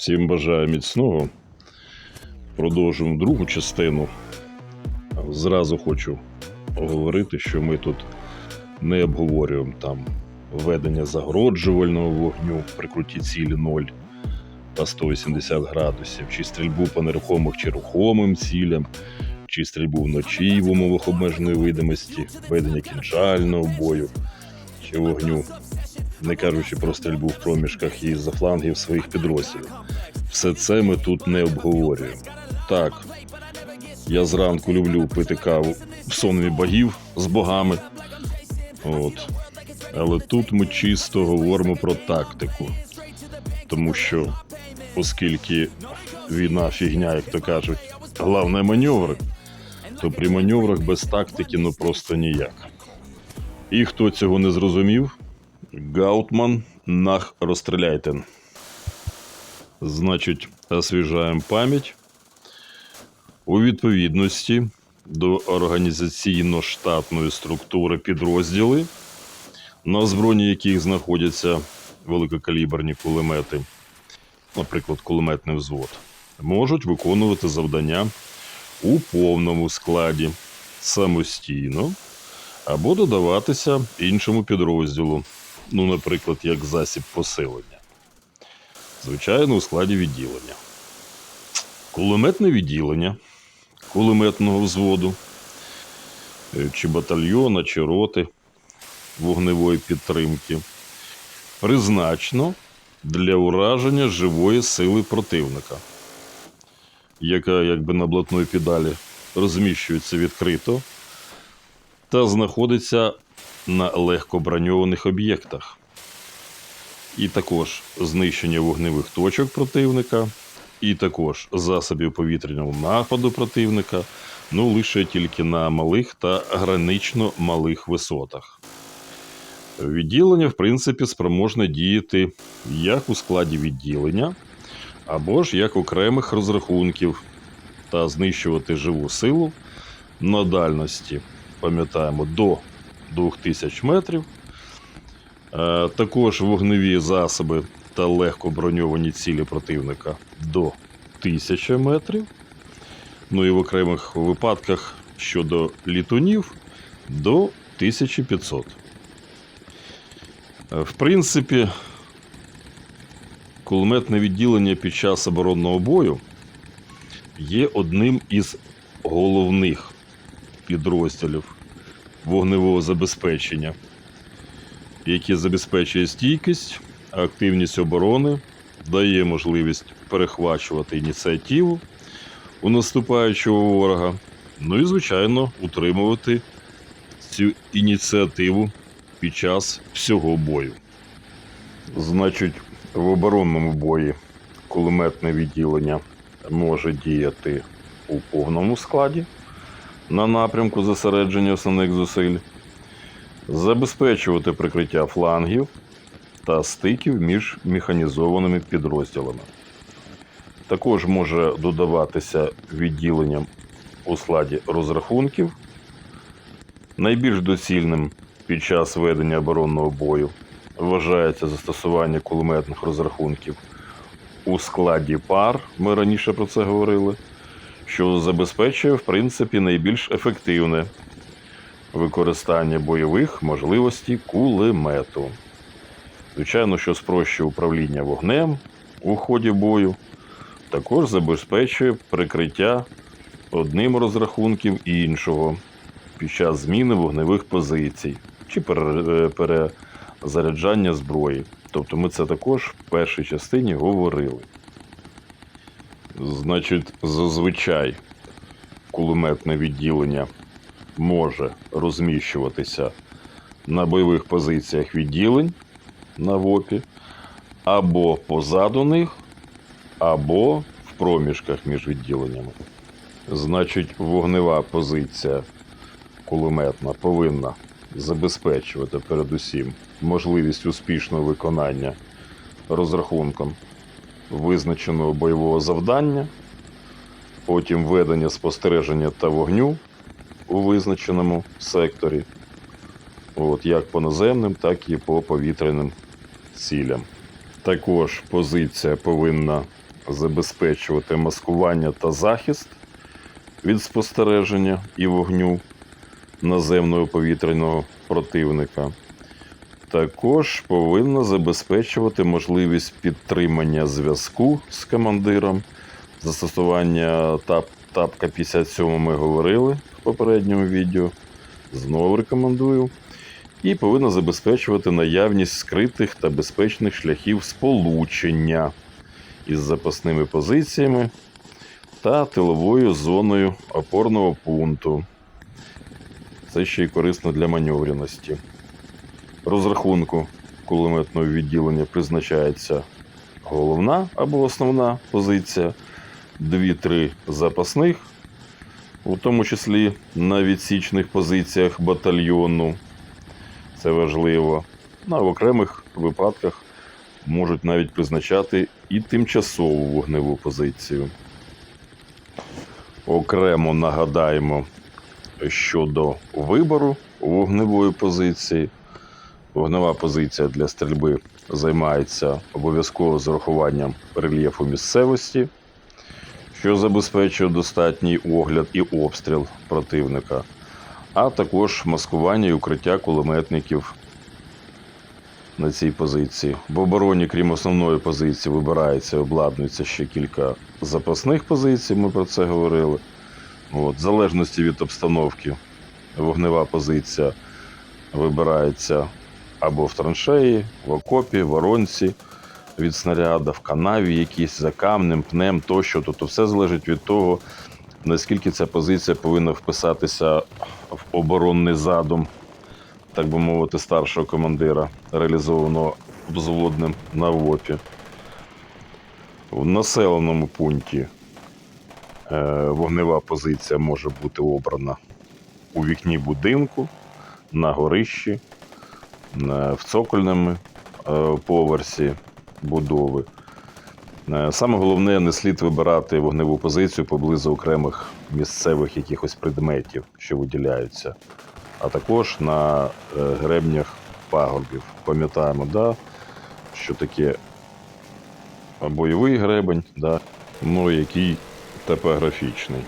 Всім бажаю міцного. Продовжуємо другу частину. Зразу хочу оговорити, що ми тут не обговорюємо там ведення загороджувального вогню при круті цілі 0 та 180 градусів, чи стрільбу по нерухомих чи рухомим цілям, чи стрільбу вночі в умовах обмеженої видимості, ведення кінжального бою чи вогню, не кажучи про стрільбу в проміжках і за флангів своїх підрозділів. Все це ми тут не обговорюємо. Так, я зранку люблю пити каву в сонмі богів з богами. От. Але тут ми чисто говоримо про тактику. Тому що, оскільки війна фігня, як то кажуть, головне маневри, то при маневрах без тактики ну просто ніяк. І хто цього не зрозумів, Гаутман нах розстріляйте. Значить, освіжаємо пам'ять у відповідності до організаційно-штатної структури підрозділи, на зброні яких знаходяться великокаліберні кулемети, наприклад, кулеметний взвод, можуть виконувати завдання у повному складі самостійно або додаватися іншому підрозділу, ну, наприклад, як засіб посилення. Звичайно, у складі відділення. Кулеметне відділення кулеметного взводу, е, чи батальйона, чи роти вогневої підтримки призначено для ураження живої сили противника, яка якби на блатної педалі розміщується відкрито та знаходиться на легкоброньованих об'єктах. І також знищення вогневих точок противника, і також засобів повітряного нападу противника, ну лише тільки на малих та гранично малих висотах. Відділення, в принципі, спроможне діяти як у складі відділення, або ж як окремих розрахунків та знищувати живу силу на дальності, пам'ятаємо, до 2000 метрів. Е, Також вогневі засоби та легко броньовані цілі противника до 1000 метрів. Ну і в окремих випадках щодо літунів до 1500. Е, В принципі, кулеметне відділення під час оборонного бою є одним із головних підрозділів вогневого забезпечення, яке забезпечує стійкість, активність оборони, дає можливість перехвачувати ініціативу у наступаючого ворога, ну і, звичайно, утримувати цю ініціативу під час всього бою. Значить, в оборонному бої кулеметне відділення може діяти у повному складі на напрямку зосередження основних зусиль, забезпечувати прикриття флангів та стиків між механізованими підрозділами. Також може додаватися відділенням у складі розрахунків. Найбільш доцільним під час ведення оборонного бою вважається застосування кулеметних розрахунків у складі пар. Ми раніше про це говорили, що забезпечує, в принципі, найбільш ефективне використання бойових можливостей кулемету. Звичайно, що спрощує управління вогнем у ході бою, також забезпечує прикриття одним розрахунків іншого під час зміни вогневих позицій чи е, перезаряджання зброї. Тобто ми це також в першій частині говорили. Значить, зазвичай кулеметне відділення може розміщуватися на бойових позиціях відділень на ВОПі, або позаду них, або в проміжках між відділеннями. Значить, вогнева позиція кулеметна повинна забезпечувати передусім можливість успішного виконання розрахунком визначеного бойового завдання, потім ведення спостереження та вогню у визначеному секторі, от, як по наземним, так і по повітряним цілям. Також позиція повинна забезпечувати маскування та захист від спостереження і вогню наземного повітряного противника. Також повинна забезпечувати можливість підтримання зв'язку з командиром. Застосування ТАП, ТАПКа 57 ми говорили в попередньому відео. Знову рекомендую. І повинна забезпечувати наявність скритих та безпечних шляхів сполучення із запасними позиціями та тиловою зоною опорного пункту. Це ще й корисно для маневреності. Розрахунку кулеметного відділення призначається головна або основна позиція, 2-3 запасних, у тому числі на відсічних позиціях батальйону. Це важливо. Ну, а в окремих випадках можуть навіть призначати і тимчасову вогневу позицію. Окремо нагадаємо щодо вибору вогневої позиції. Вогнева позиція для стрільби займається обов'язково з урахуванням рельєфу місцевості, що забезпечує достатній огляд і обстріл противника, а також маскування і укриття кулеметників на цій позиції. В обороні, крім основної позиції, вибирається і обладнується ще кілька запасних позицій, ми про це говорили. От, в залежності від обстановки, вогнева позиція вибирається або в траншеї, в окопі, в воронці, від снаряда, в канаві якійсь, за камнем, пнем тощо. Тобто все залежить від того, наскільки ця позиція повинна вписатися в оборонний задум, так би мовити, старшого командира, реалізованого взводним на ВОПі. В населеному пункті е, вогнева позиція може бути обрана у вікні будинку, на горищі, в цокольному е, поверсі будови. Е, Саме головне, не слід вибирати вогневу позицію поблизу окремих місцевих якихось предметів, що виділяються, а також на е, гребнях пагорбів. Пам'ятаємо, да, що таке бойовий гребень, да, ну який топографічний.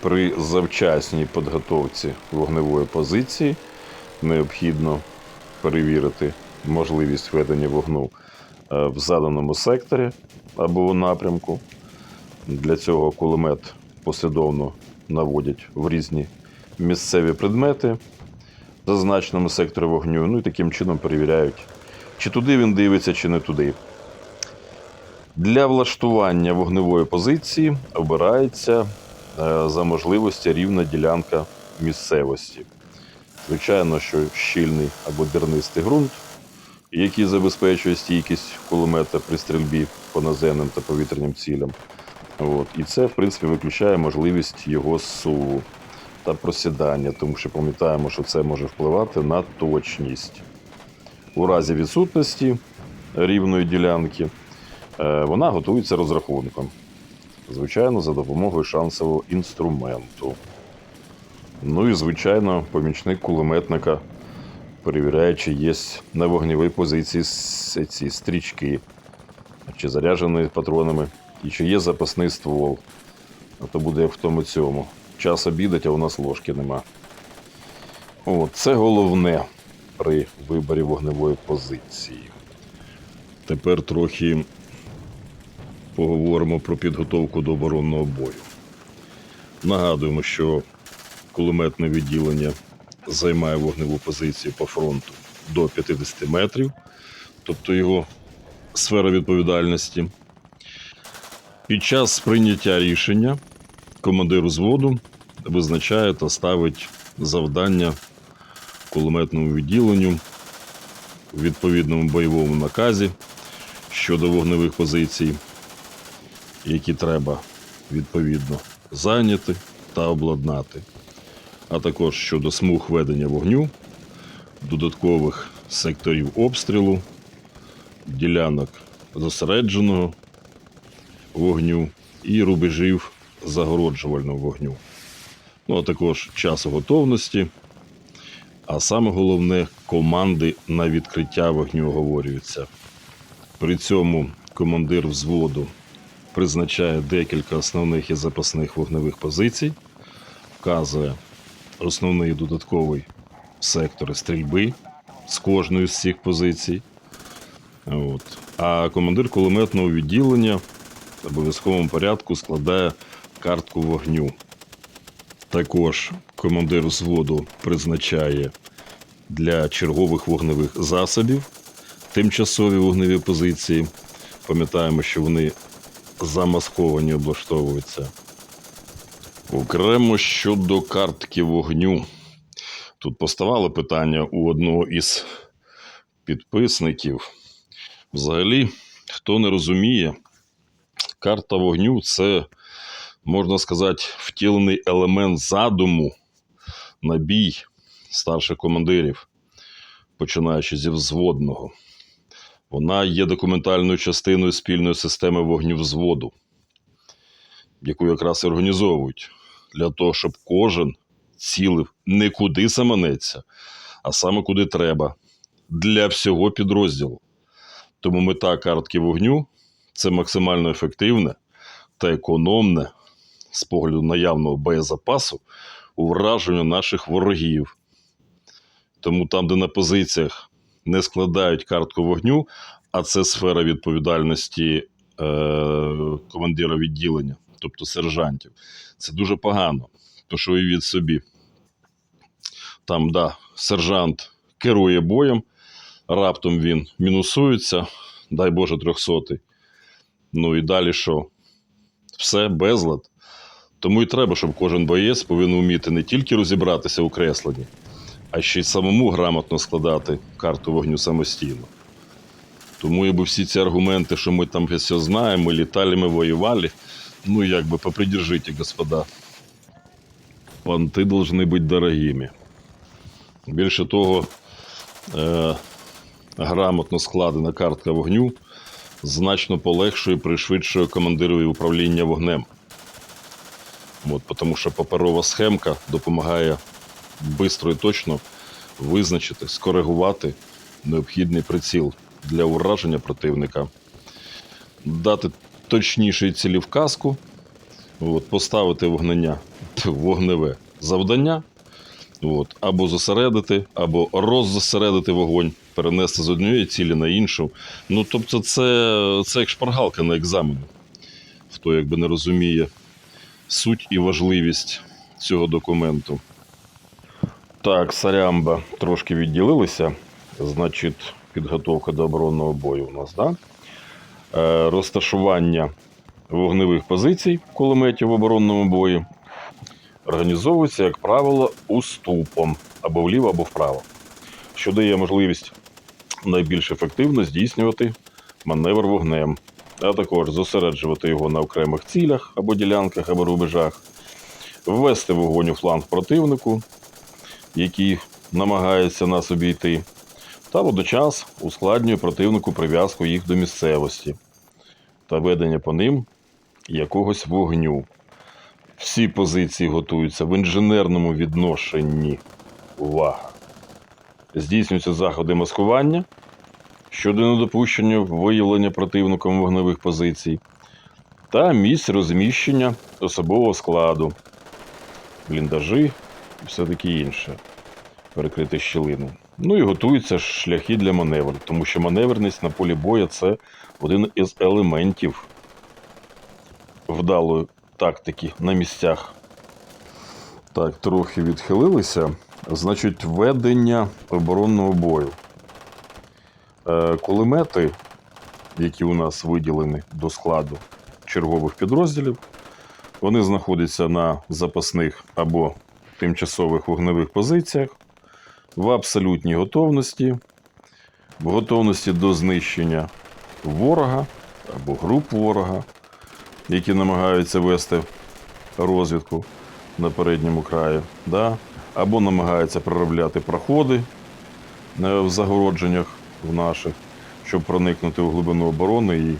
При завчасній підготовці вогневої позиції необхідно перевірити можливість ведення вогну е, в заданому секторі або напрямку. Для цього кулемет послідовно наводять в різні місцеві предмети в зазначеному секторі вогню. Ну і таким чином перевіряють, чи туди він дивиться, чи не туди. Для влаштування вогневої позиції обирається е, за можливості рівна ділянка місцевості. Звичайно, що щільний або дернистий ґрунт, який забезпечує стійкість кулемета при стрільбі по наземним та повітряним цілям. От. І це, в принципі, виключає можливість його суву та просідання, тому що пам'ятаємо, що це може впливати на точність. У разі відсутності рівної ділянки е, вона готується розрахунком. Звичайно, за допомогою шансового інструменту. Ну і, звичайно, помічник кулеметника перевіряє, чи є на вогневій позиції ці стрічки, чи заряджені патронами, і чи є запасний ствол. А то буде як в тому цьому. Час обідать, а у нас ложки нема. О, це головне при виборі вогневої позиції. Тепер трохи поговоримо про підготовку до оборонного бою. Нагадуємо, що кулеметне відділення займає вогневу позицію по фронту до 50 метрів, тобто його сфера відповідальності. Під час прийняття рішення командир взводу визначає та ставить завдання кулеметному відділенню у відповідному бойовому наказі щодо вогневих позицій, які треба відповідно зайняти та обладнати, а також щодо смуг ведення вогню, додаткових секторів обстрілу, ділянок зосередженого вогню і рубежів загороджувального вогню. Ну, а також часу готовності. А саме головне команди на відкриття вогню оговорюються. При цьому командир взводу призначає декілька основних і запасних вогневих позицій, вказує основний додатковий сектори стрільби з кожної з цих позицій. От. А командир кулеметного відділення в обов'язковому порядку складає картку вогню. Також командир взводу призначає для чергових вогневих засобів тимчасові вогневі позиції. Пам'ятаємо, що вони замасковані облаштовуються. Окремо щодо картки вогню. Тут поставало питання у одного із підписників. Взагалі, хто не розуміє, карта вогню це, можна сказати, втілений елемент задуму на бій старших командирів, починаючи зі взводного. Вона є документальною частиною спільної системи вогню взводу, яку якраз і організовують для того, щоб кожен цілив не куди саманеться, а саме куди треба для всього підрозділу. Тому мета картки вогню це максимально ефективне та економне з погляду наявного боєзапасу у враженню наших ворогів. Тому там, де на позиціях не складають картку вогню, а це сфера відповідальності е, командира відділення, тобто сержантів, це дуже погано. То що уявіть собі, там, да, сержант керує боєм, раптом він мінусується, дай Боже, трьохсотий. Ну і далі що? Все, безлад. Тому і треба, щоб кожен боєць повинен вміти не тільки розібратися у кресленні, а ще й самому грамотно складати карту вогню самостійно. Тому якби всі ці аргументи, що ми там все знаємо, ми літали, ми воювали, ну якби попридержите, господа. Понти должны бути дорогими. Більше того, е, грамотно складена картка вогню значно полегшує пришвидшує командирові управління вогнем. От, тому що паперова схемка допомагає швидко і точно визначити, скоригувати необхідний приціл для ураження противника, дати точніший цілі вказку, от, поставити вогнення, вогневе завдання, от, або зосередити, або роззосередити вогонь, перенести з однієї цілі на іншу. Ну, тобто, це, це як шпаргалка на екзамені. Хто якби не розуміє суть і важливість цього документу. Так, Сарямба трошки відділилися. Значить, підготовка до оборонного бою у нас, да? Е, розташування вогневих позицій кулеметів в оборонному бої організовується, як правило, уступом або вліво, або вправо, що дає можливість найбільш ефективно здійснювати маневр вогнем, а також зосереджувати його на окремих цілях або ділянках, або рубежах, ввести вогонь у фланг противнику, який намагається нас обійти, та водночас ускладнює противнику прив'язку їх до місцевості та ведення по ним якогось вогню. Всі позиції готуються в інженерному відношенні. Увага! Здійснюються заходи маскування щодо недопущення виявлення противником вогневих позицій та місць розміщення особового складу, бліндажі і все таке інше. Перекрити щілину. Ну і готуються шляхи для маневру, тому що маневреність на полі бою це один із елементів вдалої тактики на місцях. Так, трохи відхилилися. Значить, ведення оборонного бою. Е, кулемети, які у нас виділені до складу чергових підрозділів, вони знаходяться на запасних або тимчасових вогневих позиціях в абсолютній готовності, в готовності до знищення ворога або груп ворога, які намагаються вести розвідку на передньому краї, да? або намагаються проробляти проходи е, в загородженнях в наших, щоб проникнути в глибину оборони і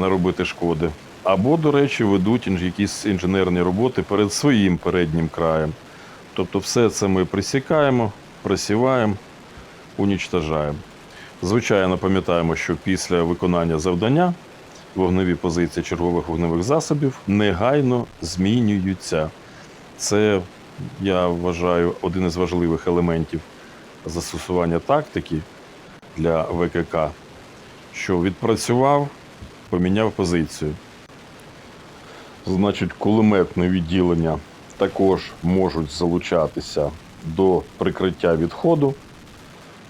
наробити шкоди. Або, до речі, ведуть якісь інженерні роботи перед своїм переднім краєм. Тобто все це ми присікаємо, присіваємо, унічтажаємо. Звичайно, пам'ятаємо, що після виконання завдання вогневі позиції чергових вогневих засобів негайно змінюються. Це, я вважаю, один із важливих елементів застосування тактики для ВКК, що відпрацював, поміняв позицію. Значить, кулеметне відділення також можуть залучатися до прикриття відходу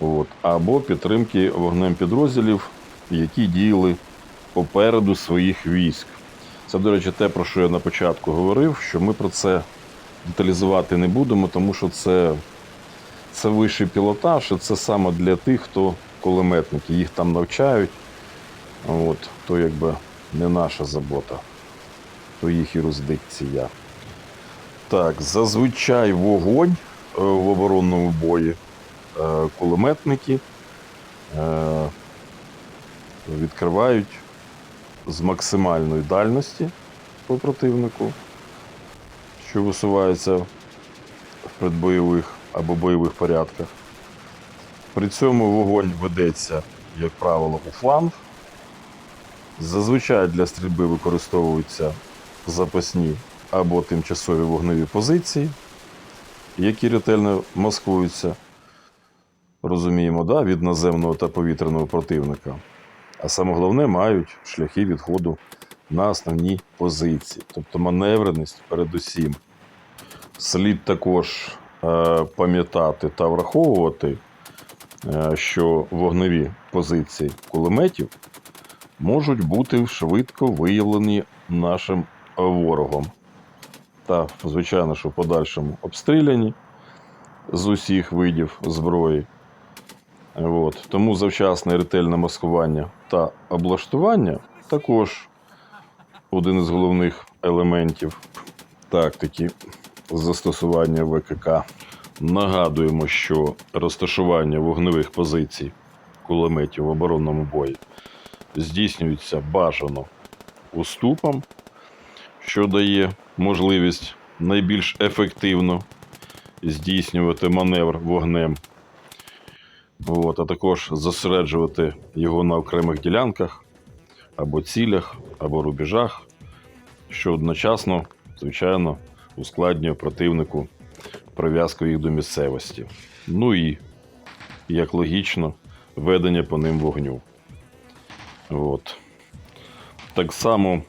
от, або підтримки вогнем підрозділів, які діяли попереду своїх військ. Це, до речі, те, про що я на початку говорив, що ми про це деталізувати не будемо, тому що це, це вищий пілотаж, і це саме для тих, хто кулеметники, їх там навчають. От, то якби не наша забота, то їх юрисдикція. Так, зазвичай вогонь е, в оборонному бої е, кулеметники е, відкривають з максимальної дальності по противнику, що висувається в предбойових або бойових порядках. При цьому вогонь ведеться, як правило, у фланг. Зазвичай для стрільби використовуються запасні або тимчасові вогневі позиції, які ретельно маскуються, розуміємо, да, від наземного та повітряного противника. А саме головне, мають шляхи відходу на основні позиції, тобто маневреність передусім. Слід також е, пам'ятати та враховувати, е, що вогневі позиції кулеметів можуть бути швидко виявлені нашим ворогом. Та, звичайно, що в подальшому обстріляні з усіх видів зброї. От. Тому завчасне ретельне маскування та облаштування також один із головних елементів тактики застосування ВКК. Нагадуємо, що розташування вогневих позицій кулеметів в оборонному бої здійснюється бажано уступом, що дає можливість найбільш ефективно здійснювати маневр вогнем, От, а також зосереджувати його на окремих ділянках або цілях, або рубежах, що одночасно, звичайно, ускладнює противнику прив'язку їх до місцевості. Ну і, як логічно, ведення по ним вогню. От. Так само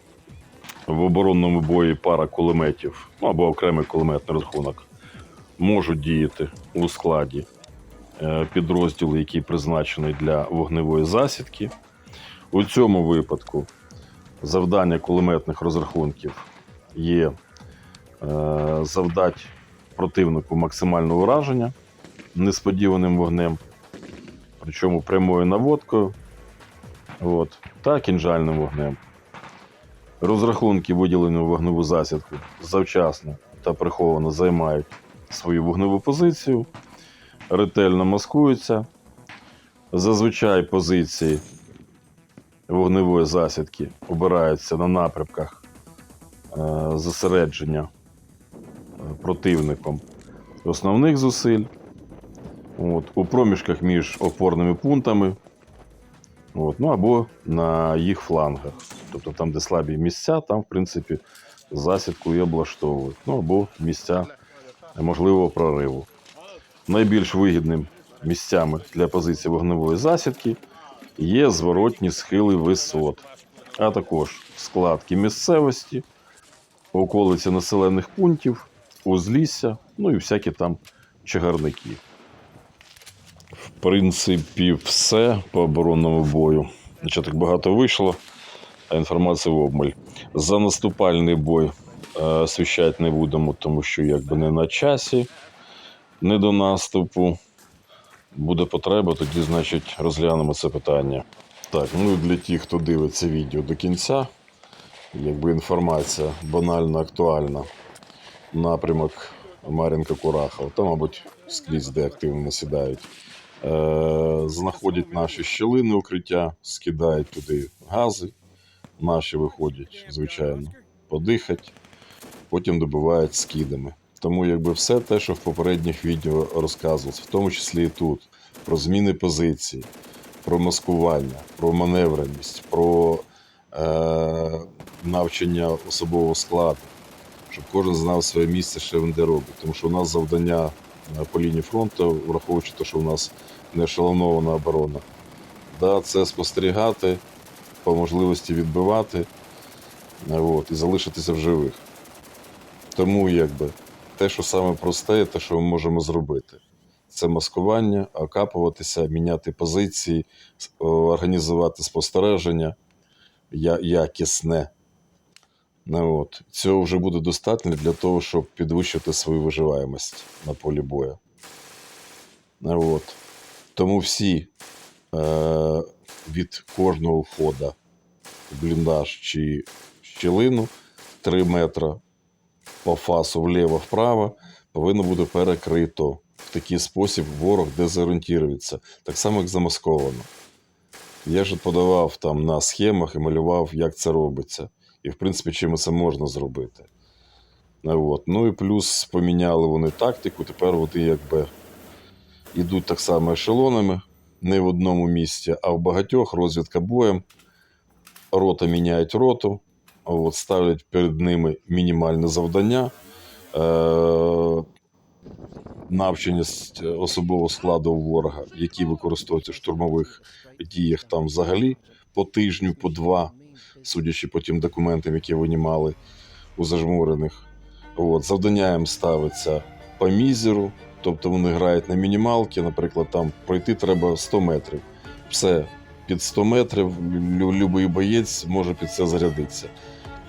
в оборонному бої пара кулеметів ну, або окремий кулеметний розрахунок можуть діяти у складі е, підрозділу, який призначений для вогневої засідки. У цьому випадку завдання кулеметних розрахунків є е, завдати противнику максимального ураження несподіваним вогнем, причому прямою наводкою от, та кінжальним вогнем. Розрахунки, виділені у вогневу засідку, завчасно та приховано займають свою вогневу позицію, ретельно маскуються. Зазвичай позиції вогневої засідки обираються на напрямках е, зосередження е, противником основних зусиль, от, у проміжках між опорними пунктами, от, ну або на їх флангах. Тобто там, де слабі місця, там, в принципі, засідку і облаштовують. Ну або місця можливого прориву. Найбільш вигідним місцями для позиції вогневої засідки є зворотні схили висот, а також складки місцевості, околиці населених пунктів, узлісся, ну і всякі там чагарники. В принципі, все по оборонному бою. Нічого так багато вийшло, а інформація в обмаль. За наступальний бой е, освіщати не будемо, тому що якби не на часі, не до наступу. Буде потреба, тоді, значить, розглянемо це питання. Так, ну для тих, хто дивиться відео до кінця, якби інформація банально актуальна. Напрямок Мар'їнка Курахова. Там, мабуть, скрізь, де активно насідають. Е, знаходять наші щілини укриття, скидають туди гази. Наші виходять, звичайно, подихати, потім добивають скидами. Тому якби все те, що в попередніх відео розказувалось, в тому числі і тут, про зміни позицій, про маскування, про маневреність, про е, навчання особового складу, щоб кожен знав своє місце, що він де робить. Тому що у нас завдання е, по лінії фронту, враховуючи те, що у нас не ешелонована оборона, да, це спостерігати, по можливості відбивати е, от, і залишитися в живих. Тому якби те, що саме просте, те, що ми можемо зробити, це маскування, окапуватися, міняти позиції, організувати спостереження якісне. Ну, от. Цього вже буде достатньо для того, щоб підвищити свою виживаємость на полі бою. Ну, от. Тому всі від кожного входу в бліндаж чи щілину 3 метра по фасу вліво-вправо повинно бути перекрито. В такий спосіб ворог дезорієнтується, так само, як замасковано. Я ж подавав там на схемах і малював, як це робиться. І, в принципі, чим це можна зробити. От. ну і плюс поміняли вони тактику, тепер вони якби йдуть так само ешелонами, не в одному місці, а в багатьох розвідка боєм. Рота міняють роту, от, ставлять перед ними мінімальне завдання. Е- навчення с- особового складу ворога, які використовуються в штурмових діях там взагалі по тижню, по два, судячи по тим документам, які винімали у зажмурених. От, завдання їм ставиться по мізеру, тобто вони грають на мінімалки, наприклад, там пройти треба 100 метрів. Все, під 100 метрів любий боєць може під це зарядитися.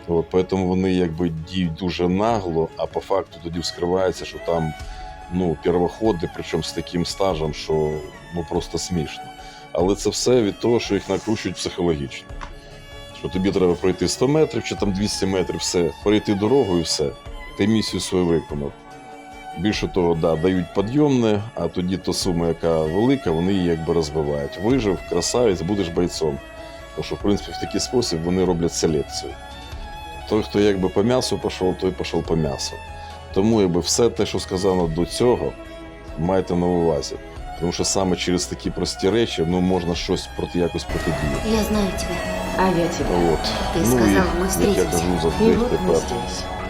От, поэтому вони якби діють дуже нагло, а по факту тоді вскривається, що там ну, первоходи, причому з таким стажем, що ну просто смішно. Але це все від того, що їх накручують психологічно. Що тобі треба пройти 100 метрів чи там 200 метрів, все, перейти дорогу і все. Ти місію свою виконав. Більше того, да, дають підйомне, а тоді та сума, яка велика, вони її якби розбивають. Вижив, красавець, будеш бойцом. Тому що, в принципі, в такий спосіб вони роблять селекцію. Той, хто якби по м'ясу пішов, той пішов по м'ясу. Тому якби все те, що сказано до цього, майте на увазі. Тому що саме через такі прості речі ну, можна щось проти якось протидіяти. Я знаю тебя. А я тебя. От. Ти ну, сказав, і, ми як я кажу, завжди тепер.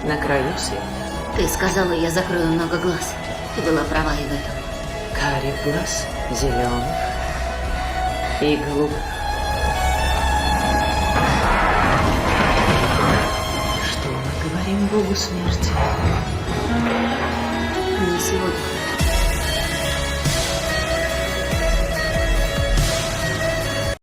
на краю света. Ты сказала, я закрою много глаз. Ты была права и в этом. Карих глаз, зеленых и голубых. Что мы говорим Богу смерти? Не сегодня.